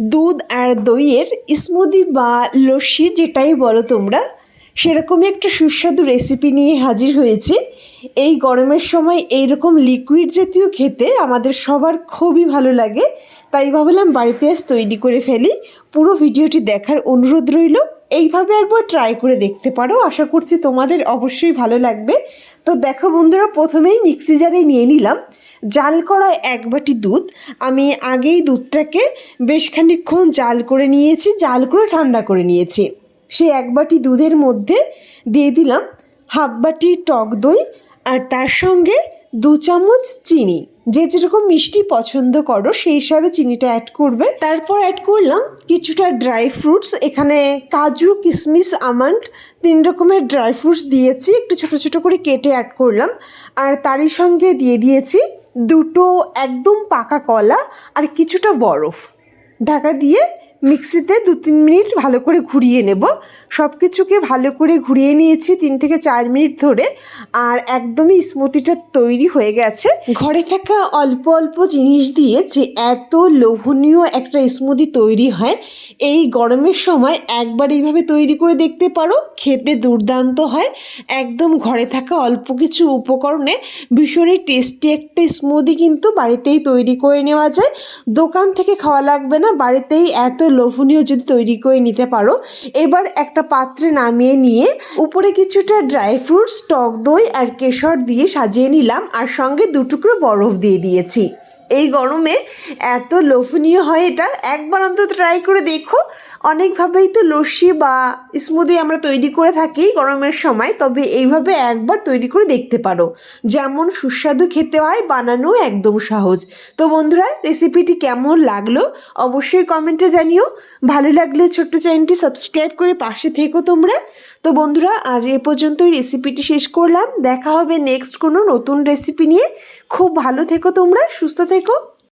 দুধ আর দইয়ের স্মুদি বা লস্যি যেটাই বলো তোমরা, সেরকমই একটা সুস্বাদু রেসিপি নিয়ে হাজির হয়েছে। এই গরমের সময় এইরকম লিকুইড জাতীয় খেতে আমাদের সবার খুবই ভালো লাগে। তাই ভাবলাম বাড়িতে আজ তৈরি করে ফেলি। পুরো ভিডিওটি দেখার অনুরোধ রইল। এইভাবে একবার ট্রাই করে দেখতে পারো। আশা করছি তোমাদের অবশ্যই ভালো লাগবে। তো দেখো বন্ধুরা, প্রথমেই মিক্সি জারে নিয়ে নিলাম। জাল করা এক বাটি দুধ। আমি আগেই দুধটাকে বেশ খানিক্ষণ জাল করে নিয়েছি, জাল করে ঠান্ডা করে নিয়েছি। সেই এক বাটি দুধের মধ্যে দিয়ে দিলাম হাফ বাটি টক দই আর তার সঙ্গে দু চামচ চিনি। যে যেরকম মিষ্টি পছন্দ করো, সেই হিসাবে চিনিটা অ্যাড করবে। তারপর অ্যাড করলাম কিছুটা ড্রাই ফ্রুটস এখানে কাজু কিশমিশ আমন্ড তিন রকমের ড্রাই ফ্রুটস দিয়েছি। একটু ছোট ছোট করে কেটে অ্যাড করলাম। আর তারই সঙ্গে দিয়ে দিয়েছি দুটো একদম পাকা কলা আর কিছুটা বরফ। ঢাকা দিয়ে মিক্সিতে দু তিন মিনিট ভালো করে ঘুরিয়ে নেব। সব কিছুকে ভালো করে ঘুরিয়ে নিয়েছি তিন থেকে চার মিনিট ধরে। আর একদমই স্মুদিটা তৈরি হয়ে গেছে। ঘরে থাকা অল্প অল্প জিনিস দিয়ে যে এত লোভনীয় একটা স্মুদি তৈরি হয়, এই গরমের সময় একবার এইভাবে তৈরি করে দেখতে পারো, খেতে দুর্দান্ত হয়। একদম ঘরে থাকা অল্প কিছু উপকরণে ভীষণই টেস্টি একটা স্মুদি কিন্তু বাড়িতেই তৈরি করে নেওয়া যায়। দোকান থেকে খাওয়া লাগবে না, বাড়িতেই এত লোভনীয় যদি তৈরি করে নিতে পারো, এবার একটা পাত্রে নামিয়ে নিয়ে উপরে কিছুটা ড্রাই ফ্রুটস টক দই আর কেশর দিয়ে সাজিয়ে নিলাম, আর সঙ্গে দুটুকরো বরফ দিয়ে দিয়েছি। এই গরমে এত লোভনীয় হয় এটা, একবার অন্তত ট্রাই করে দেখো। অনেকভাবেই তো লস্যি বা স্মুদি আমরা তৈরি করে থাকি গরমের সময়, তবে এইভাবে একবার তৈরি করে দেখতে পারো। যেমন সুস্বাদু খেতে হয় বানানো একদম সহজ। তো বন্ধুরা রেসিপিটি কেমন লাগল অবশ্যই কমেন্টে জানিও। ভালো লাগলে ছোট্ট চ্যানেলটি সাবস্ক্রাইব করে পাশে থেকো তোমরা। তো বন্ধুরা, আজ এ পর্যন্তই রেসিপিটি শেষ করলাম। দেখা হবে নেক্সট কোনো নতুন রেসিপি নিয়ে। খুব ভালো থেকো তোমরা, সুস্থ থেকো। déco